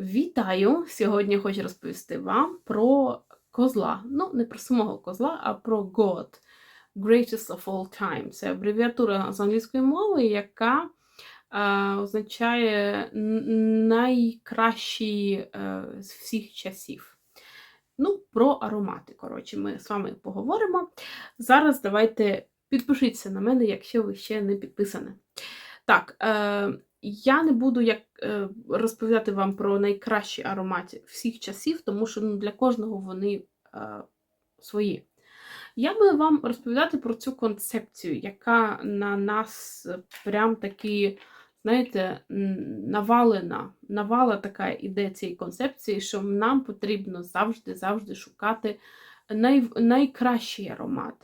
Вітаю! Сьогодні хочу розповісти вам про козла. Ну, не про самого козла, а про God. Greatest of all time. Це абревіатура з англійської мови, яка е, означає найкращий е, з всіх часів. Ну, про аромати. Коротше, ми з вами поговоримо. Зараз давайте підпишіться на мене, якщо ви ще не підписані. Так, е, я не буду як, е, розповідати вам про найкращі аромати всіх часів, тому що ну, для кожного вони е, свої. Я буду вам розповідати про цю концепцію, яка на нас прям таки, знаєте, навалена, навала така іде цієї концепції, що нам потрібно завжди-завжди шукати най, найкращий аромат.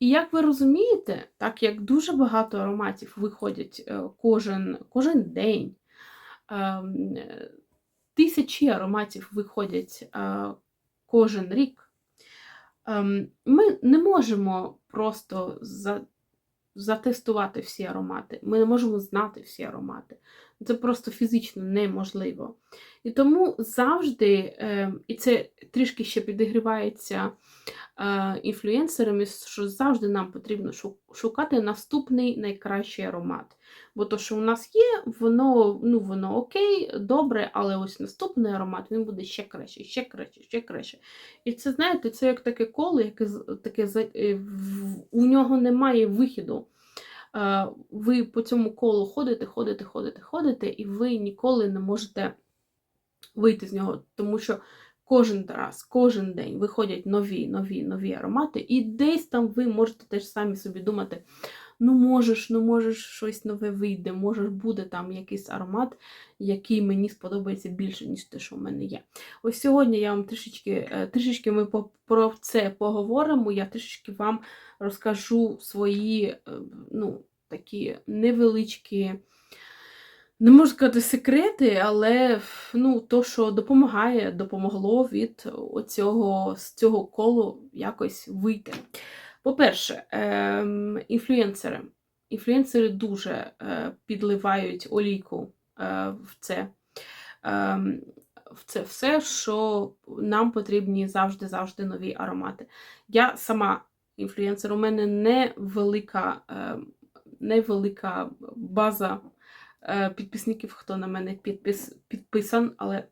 І як ви розумієте, так як дуже багато ароматів виходять е, кожен, кожен день, ем, тисячі ароматів виходять е, кожен рік, ем, ми не можемо просто за, затестувати всі аромати. Ми не можемо знати всі аромати. Це просто фізично неможливо. І тому завжди, ем, і це трішки ще підігрівається е, інфлюенсерами, що завжди нам потрібно шукати наступний найкращий аромат. Бо то, що у нас є, воно, ну, воно окей, добре, але ось наступний аромат він буде ще краще, ще краще, ще краще. І це, знаєте, це як таке коло, яке таке е, у нього немає вихіду. Е, Ви по цьому колу ходите, ходите, ходите, ходите, і ви ніколи не можете вийти з нього, тому що кожен раз, кожен день виходять нові, нові, нові аромати, і десь там ви можете теж самі собі думати: ну можеш, ну можеш щось нове вийде, може буде там якийсь аромат, який мені сподобається більше, ніж те, що в мене є. Ось сьогодні я вам трішечки, е, трішечки ми про це поговоримо. Я трішечки вам розкажу свої, е, ну, такі невеличкі. Не можу сказати секрети, але ну, то, що допомагає, допомогло від оцього, з цього колу якось вийти. По-перше, ем, інфлюенсери. Інфлюенсери дуже е, підливають олійку е, в це. Ем, в це все, що нам потрібні завжди-завжди нові аромати. Я сама інфлюенсер, у мене невелика, е, невелика база підписників, хто на мене підпис, підписан, але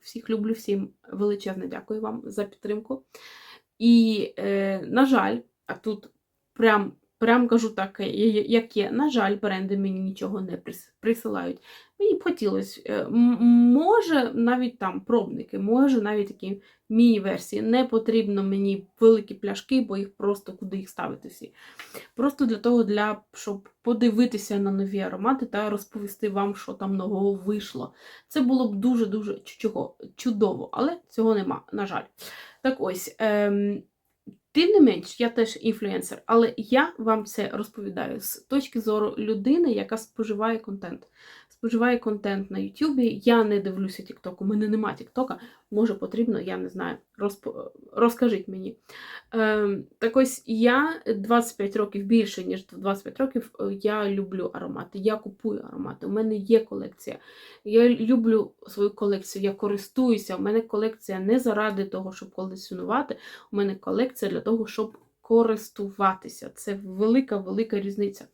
всіх люблю, всім величезне дякую вам за підтримку. І, на жаль, а тут прям, прям кажу так, е, як є, на жаль, бренди мені нічого не присилають. Мені б хотілося, е, може навіть там пробники, може навіть такі міні-версії. Не потрібно мені великі пляшки, бо їх просто куди їх ставити всі. Просто для того, для, щоб подивитися на нові аромати та розповісти вам, що там нового вийшло. Це було б дуже-дуже чудово, але цього нема, на жаль. Так ось. Ем, Тим не менш, я теж інфлюенсер, але я вам це розповідаю з точки зору людини, яка споживає контент. Споживає контент на Ютубі. Я не дивлюся Тікток, у мене нема Тіктока. Може потрібно, я не знаю. Розп... Розкажіть мені. Ем, так ось я 25 років більше, ніж 25 років, е, я люблю аромати. Я купую аромати. У мене є колекція. Я люблю свою колекцію, я користуюся. У мене колекція не заради того, щоб колекціонувати. У мене колекція для того, щоб користуватися. Це велика, велика різниця.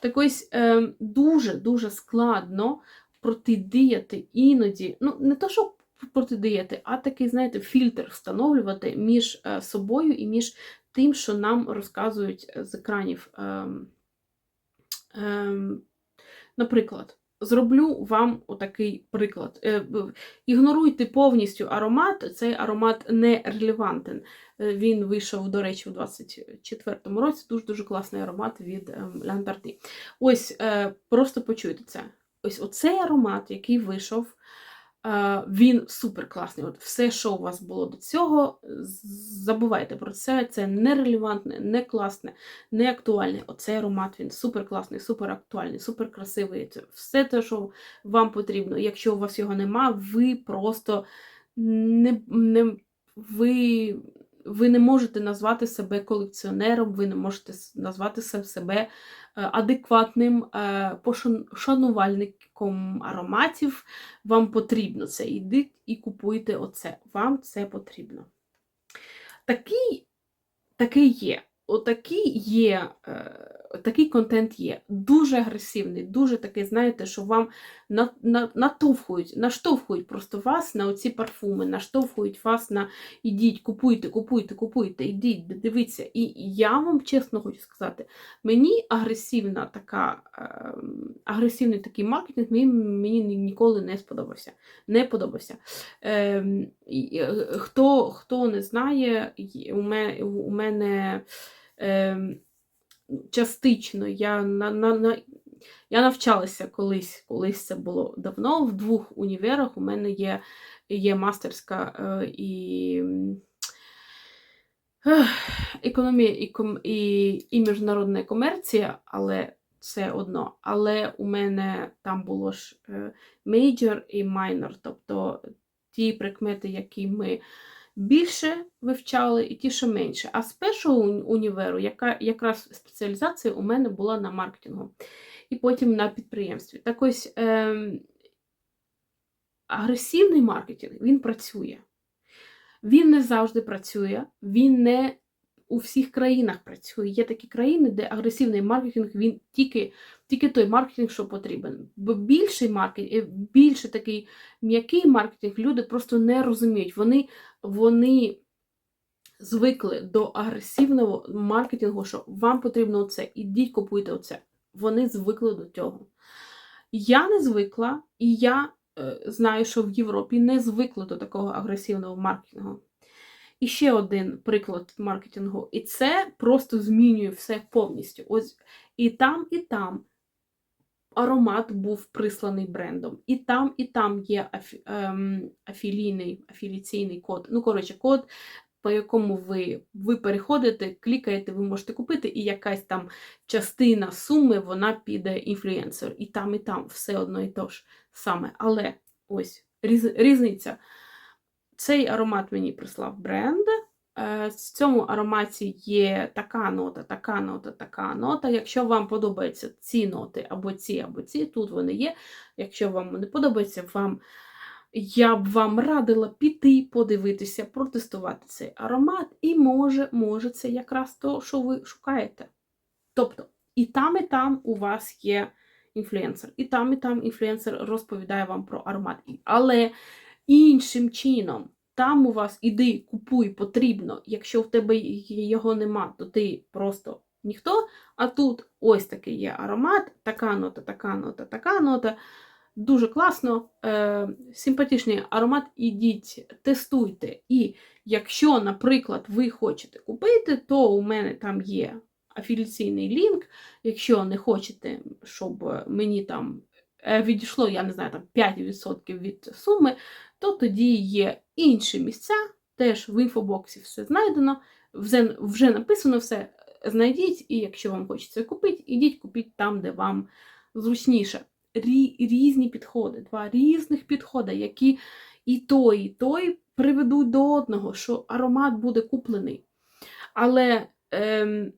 Так ось ем, дуже-дуже складно протидіяти іноді, ну, не то, щоб протидіяти, а такий, знаєте, фільтр встановлювати між е, собою і між тим, що нам розказують з екранів. Ем, ем, наприклад, зроблю вам отакий приклад. Е, Ігноруйте повністю аромат, цей аромат не релевантен. Е, Він вийшов, до речі, у 24-му році. Дуже-дуже класний аромат від ем, Ось, е, просто почуйте це. Ось оцей аромат, який вийшов, він супер класний. От все, що у вас було до цього, забувайте про це. Це нерелевантне, не класне, не актуальне. Оцей аромат він супер класний, супер актуальний, супер красивий. Це все те, що вам потрібно. Якщо у вас його нема, ви просто не, не ви ви не можете назвати себе колекціонером, ви не можете назвати себе е, адекватним пошанувальником шанувальником ароматів. Вам потрібно це. Ідіть і купуйте оце. Вам це потрібно. Такий, такий є. Отакий є, е, такий контент є. Дуже агресивний, дуже такий, знаєте, що вам на, на, натовхують, наштовхують просто вас на оці парфуми, наштовхують вас на ідіть, купуйте, купуйте, купуйте, ідіть, дивіться. І я вам чесно хочу сказати, мені агресивна така, е, агресивний такий маркетинг мені, мені ніколи не сподобався. Не подобався. Ем, е, хто, хто не знає, у мене, у мене ем, частично я на, на, на, я навчалася колись, колись це було давно. В двох універах у мене є, є мастерська е, і ех, економія і, і, і міжнародна комерція, але це одно. Але у мене там було ж е, і minor, тобто ті прикмети, які ми більше вивчали, і ті, що менше. А з першого універу, яка якраз спеціалізація у мене була на маркетингу, і потім на підприємстві. Так ось е, агресивний маркетинг він працює. Він не завжди працює, він не у всіх країнах працює. Є такі країни, де агресивний маркетинг він тільки, тільки той маркетинг, що потрібен. Бо більший маркетинг, більше такий м'який маркетинг люди просто не розуміють. Вони, вони звикли до агресивного маркетингу, що вам потрібно оце, ідіть купуйте оце. Вони звикли до цього. Я не звикла, і я е, знаю, що в Європі не звикли до такого агресивного маркетингу. І ще один приклад маркетингу. І це просто змінює все повністю. Ось і там, і там аромат був присланий брендом. І там, і там є афі, ем, афілійний, афіліційний код. Ну, коротше, код, по якому ви, ви переходите, клікаєте, ви можете купити, і якась там частина суми вона піде інфлюенсер. І там, і там все одно і то ж саме. Але ось різ, різниця. Цей аромат мені прислав бренд. Е, В цьому ароматі є така нота, така нота, така нота. Якщо вам подобаються ці ноти, або ці, або ці, тут вони є. Якщо вам не подобається, вам, я б вам радила піти, подивитися, протестувати цей аромат, і може, може це якраз то, що ви шукаєте. Тобто, і там, і там у вас є інфлюенсер, і там, і там інфлюенсер розповідає вам про аромат. Але іншим чином. Там у вас іди, купуй, потрібно. Якщо в тебе його нема, то ти просто ніхто. А тут ось такий є аромат, така нота, така нота, така нота. Дуже класно, е, симпатичний аромат. Ідіть, тестуйте. І якщо, наприклад, ви хочете купити, то у мене там є афіліційний лінк. Якщо не хочете, щоб мені там відійшло, я не знаю, там 5% від суми, то тоді є інші місця, теж в інфобоксі все знайдено, вже, вже написано все. Знайдіть, і якщо вам хочеться купити, ідіть купіть там, де вам зручніше. Рі, різні підходи, два різних підходи, які і той, і той приведуть до одного, що аромат буде куплений. Але ем,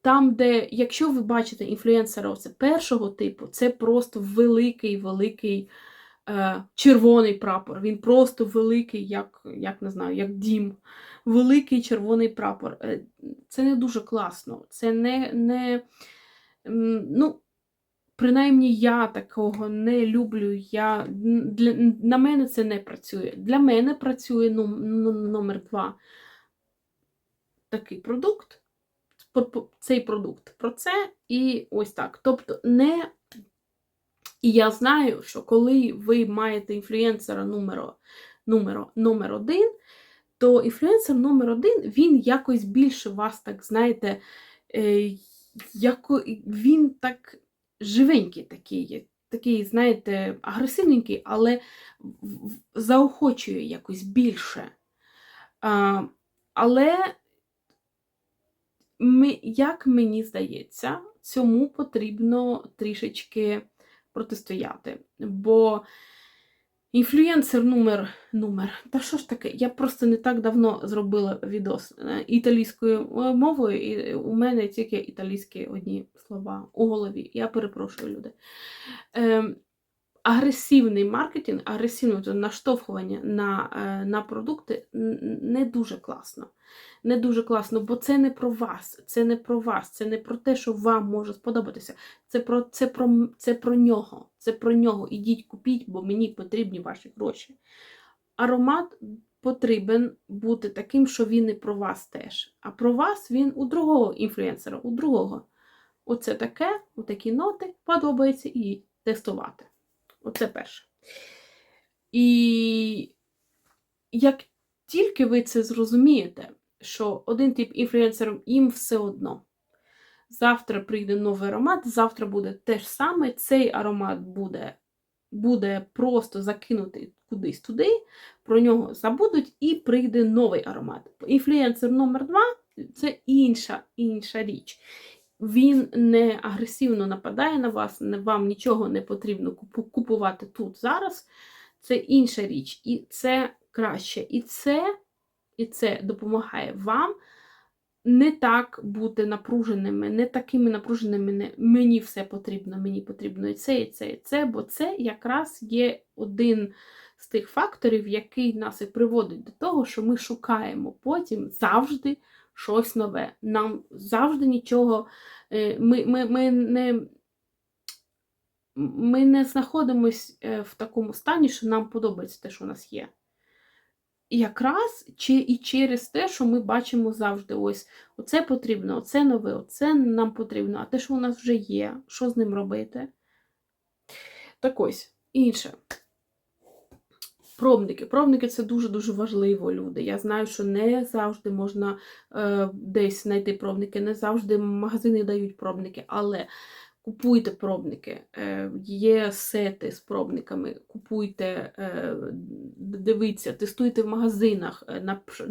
там, де, якщо ви бачите інфлюенсера першого типу, це просто великий, великий е, червоний прапор. Він просто великий, як, як не знаю, як дім. Великий червоний прапор. Е, Це не дуже класно. Це не, не ну, принаймні я такого не люблю. Я, для, на мене це не працює. Для мене працює ну, номер два такий продукт. Цей продукт про це і ось так. Тобто не і я знаю, що коли ви маєте інфлюенсера номер, номер, номер один, то інфлюенсер номер один, він якось більше вас, так знаєте, е, яко, він так живенький такий, такий, знаєте, агресивненький, але заохочує якось більше. А, але, як мені здається, цьому потрібно трішечки протистояти. Бо Інфлюєнсер номер номер. Та що ж таке? Я просто не так давно зробила відос е, італійською е, мовою, і у мене тільки італійські одні слова у голові. Я перепрошую люди. Ем, агресивний маркетинг, агресивне наштовхування на, е, на продукти не дуже класно. Не дуже класно, бо це не про вас, це не про вас, це не про те, що вам може сподобатися. Це про, це про, це про нього. Це про нього. Ідіть купіть, бо мені потрібні ваші гроші. Аромат потрібен бути таким, що він не про вас теж. А про вас він у другого інфлюенсера, у другого. Оце таке, отакі ноти подобається і тестувати. Оце перше. І як тільки ви це зрозумієте, що один тип інфлюенсерів їм все одно. Завтра прийде новий аромат, завтра буде те ж саме, цей аромат буде, буде просто закинутий кудись туди, про нього забудуть і прийде новий аромат. Інфлюенсер номер два це інша, інша річ. Він не агресивно нападає на вас, вам нічого не потрібно купувати тут зараз. Це інша річ. І це краще. І це, і це допомагає вам не так бути напруженими, не такими напруженими. Не, мені все потрібно, мені потрібно і це, і це, і це, бо це якраз є один з тих факторів, який нас і приводить до того, що ми шукаємо потім завжди щось нове. Нам завжди нічого. е, Ми, ми, ми не. Ми не знаходимось е, в такому стані, що нам подобається те, що у нас є. Якраз чи, і через те, що ми бачимо завжди: ось оце потрібно, оце нове, оце нам потрібно, а те, що у нас вже є, що з ним робити. Так ось, інше. Пробники. Пробники це дуже-дуже важливо, люди. Я знаю, що не завжди можна е, десь знайти пробники, не завжди магазини дають пробники, але купуйте пробники. Е, є сети з пробниками, купуйте, е, дивіться, тестуйте в магазинах, на, напш-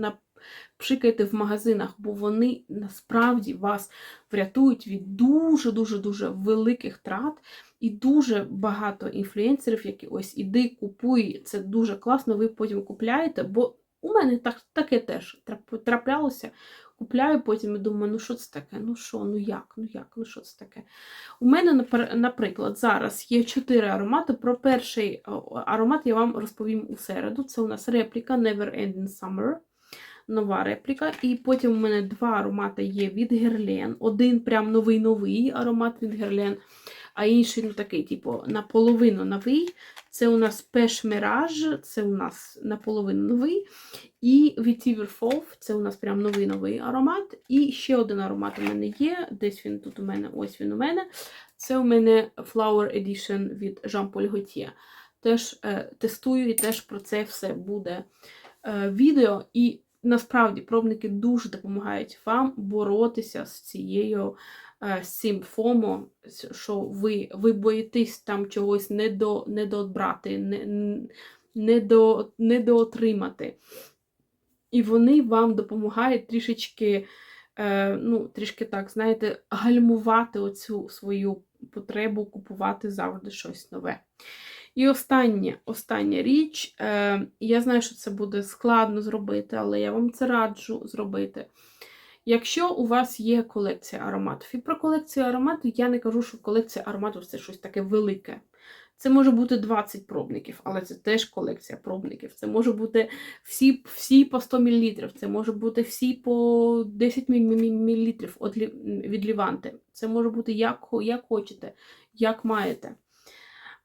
напшикайте в магазинах, бо вони насправді вас врятують від дуже-дуже-дуже великих трат. І дуже багато інфлюенсерів, які ось іди, купуй, це дуже класно, ви потім купляєте, бо у мене так, таке теж траплялося. Купляю потім і думаю, ну що це таке? Ну що, ну як, ну як, ну що це таке? У мене, наприклад, зараз є чотири аромати. Про перший аромат я вам розповім у середу. Це у нас репліка Never Ending Summer. Нова репліка. І потім у мене два аромати є від Guerlain. Один прям новий-новий аромат від Guerlain, а інший ну, такий, типу, наполовину новий. Це у нас Pesh Mirage, це у нас наполовину новий. І Vetiver Fauve, це у нас прям новий-новий аромат. І ще один аромат у мене є. Десь він тут у мене, ось він у мене. Це у мене Flower Edition від Jean-Paul Gaultier. Теж е, тестую і теж про це все буде е, відео. І насправді пробники дуже допомагають вам боротися з цією е, з цим ФОМО, що ви, ви боїтесь там чогось недо, недобрати, недо, недоотримати. І вони вам допомагають трішечки, е, ну, трішки так, знаєте, гальмувати оцю свою потребу купувати завжди щось нове. І остання, остання річ, е, я знаю, що це буде складно зробити, але я вам це раджу зробити. Якщо у вас є колекція ароматів, і про колекцію ароматів я не кажу, що колекція ароматів це щось таке велике. Це може бути 20 пробників, але це теж колекція пробників. Це може бути всі, всі по 100 мл, це може бути всі по 10 мл від Ліванти. Це може бути як, як хочете, як маєте.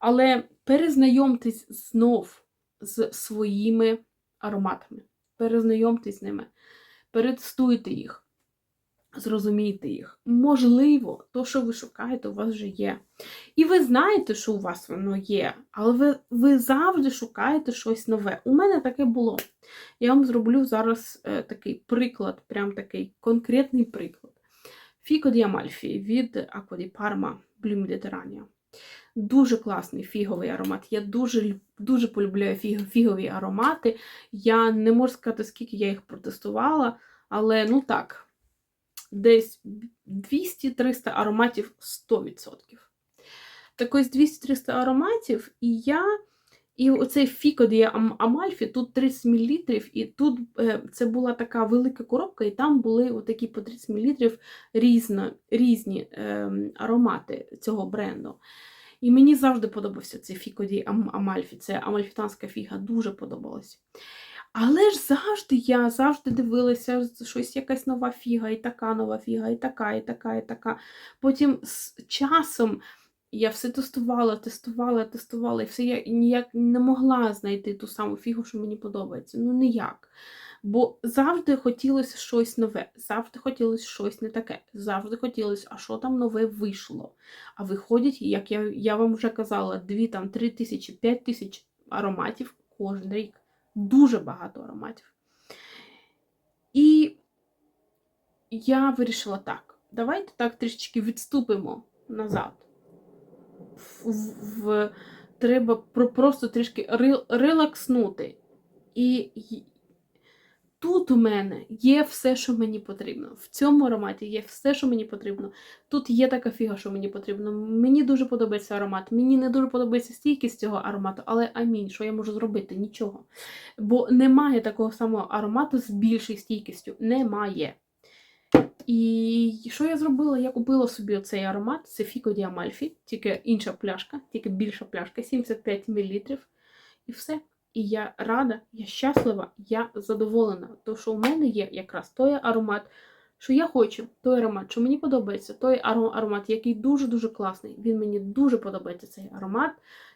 Але перезнайомтесь знов з своїми ароматами. Перезнайомтесь з ними, перетестуйте їх, зрозумійте їх. Можливо, то, що ви шукаєте, у вас вже є. І ви знаєте, що у вас воно є, але ви, ви завжди шукаєте щось нове. У мене таке було. Я вам зроблю зараз е, такий приклад, прям такий конкретний приклад. Фіко ді Амальфі від di Parma Blue Mediterranea. Дуже класний фіговий аромат. Я дуже дуже полюбляю фіг, фігові аромати. Я не можу сказати, скільки я їх протестувала, але ну так, десь 200-300 ароматів 100%. Так ось 200-300 ароматів, і я І оцей Фіко ді Ам- Амальфі, тут 30 мл, і тут е, це була така велика коробка, і там були отакі по 30 мл різно, різні е, аромати цього бренду. І мені завжди подобався цей фікоді Ам- Амальфі, це амальфітанська фіга, дуже подобалася. Але ж завжди я завжди дивилася, щось якась нова фіга, і така нова фіга, і така, і така, і така. Потім з часом я все тестувала, тестувала, тестувала, і все я ніяк не могла знайти ту саму фігу, що мені подобається. Ну ніяк. Бо завжди хотілося щось нове, завжди хотілося щось не таке, завжди хотілося, а що там нове вийшло. А виходять, як я, я вам вже казала, дві там три тисячі, п'ять тисяч ароматів кожен рік. Дуже багато ароматів. І я вирішила так, давайте так трішечки відступимо назад. В, в, треба про, просто трішки ре- релакснути. І, тут у мене є все, що мені потрібно. В цьому ароматі є все, що мені потрібно. Тут є така фіга, що мені потрібно. Мені дуже подобається аромат. Мені не дуже подобається стійкість цього аромату, але амінь, що я можу зробити? Нічого. Бо немає такого самого аромату з більшою стійкістю. Немає. І що я зробила? Я купила собі оцей аромат, це Фіко Діамальфі, тільки інша пляшка, тільки більша пляшка, 75 мл. І все. І я рада, я щаслива, я задоволена. Тому що у мене є якраз той аромат, що я хочу, той аромат, що мені подобається, той аромат, який дуже-дуже класний. Він мені дуже подобається цей аромат,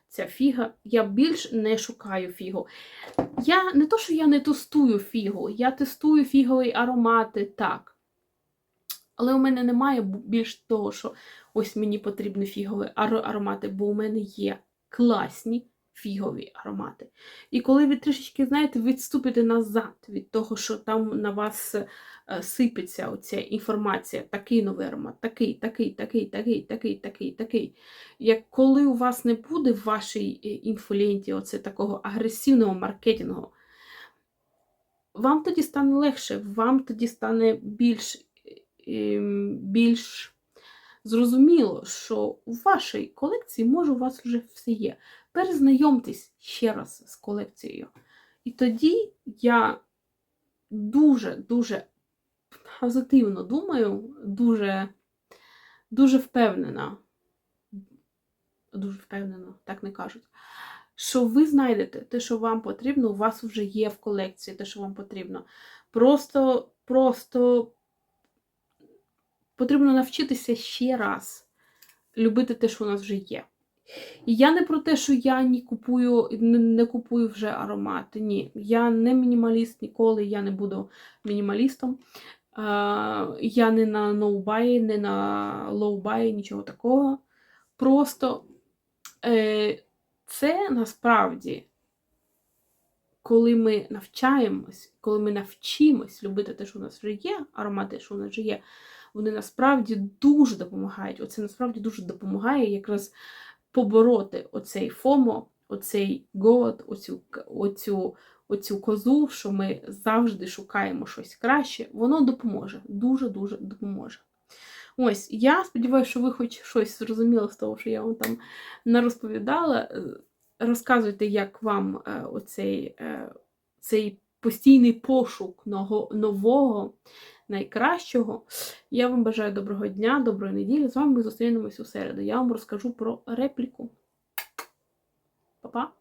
ця фіга. Я більш не шукаю фігу. Я не то, що я не тестую фігу, я тестую фігові аромати, так. Але у мене немає більш того, що ось мені потрібні фігові аро- аромати, бо у мене є класні фігові аромати. І коли ви трішечки, знаєте, відступите назад від того, що там на вас е, сипеться оця інформація, такий новий аромат, такий, такий, такий, такий, такий, такий, такий. Як коли у вас не буде в вашій е, інфоленті оце такого агресивного маркетингу, вам тоді стане легше, вам тоді стане більш, більш зрозуміло, що у вашій колекції може у вас вже все є. Перезнайомтесь ще раз з колекцією. І тоді я дуже-дуже позитивно думаю, дуже, дуже впевнена, дуже впевнена, так не кажуть, що ви знайдете те, що вам потрібно, у вас вже є в колекції те, що вам потрібно. Просто, просто потрібно навчитися ще раз любити те, що у нас вже є. І я не про те, що я не купую, не, купую вже аромати. Ні, я не мінімаліст ніколи, я не буду мінімалістом. Я не на ноубаї, не на лоубаї, нічого такого. Просто е, це насправді, коли ми навчаємось, коли ми навчимось любити те, що у нас вже є, аромати, що у нас вже є, вони насправді дуже допомагають. Оце насправді дуже допомагає якраз побороти оцей ФОМО, оцей голод, оцю, оцю, оцю козу, що ми завжди шукаємо щось краще, воно допоможе, дуже-дуже допоможе. Ось, я сподіваюся, що ви хоч щось зрозуміли з того, що я вам там не розповідала. Е, Розказуйте, як вам е, оцей, е, цей постійний пошук нового, найкращого. Я вам бажаю доброго дня, доброї неділі. З вами ми зустрінемось у середу. Я вам розкажу про репліку. Па-па!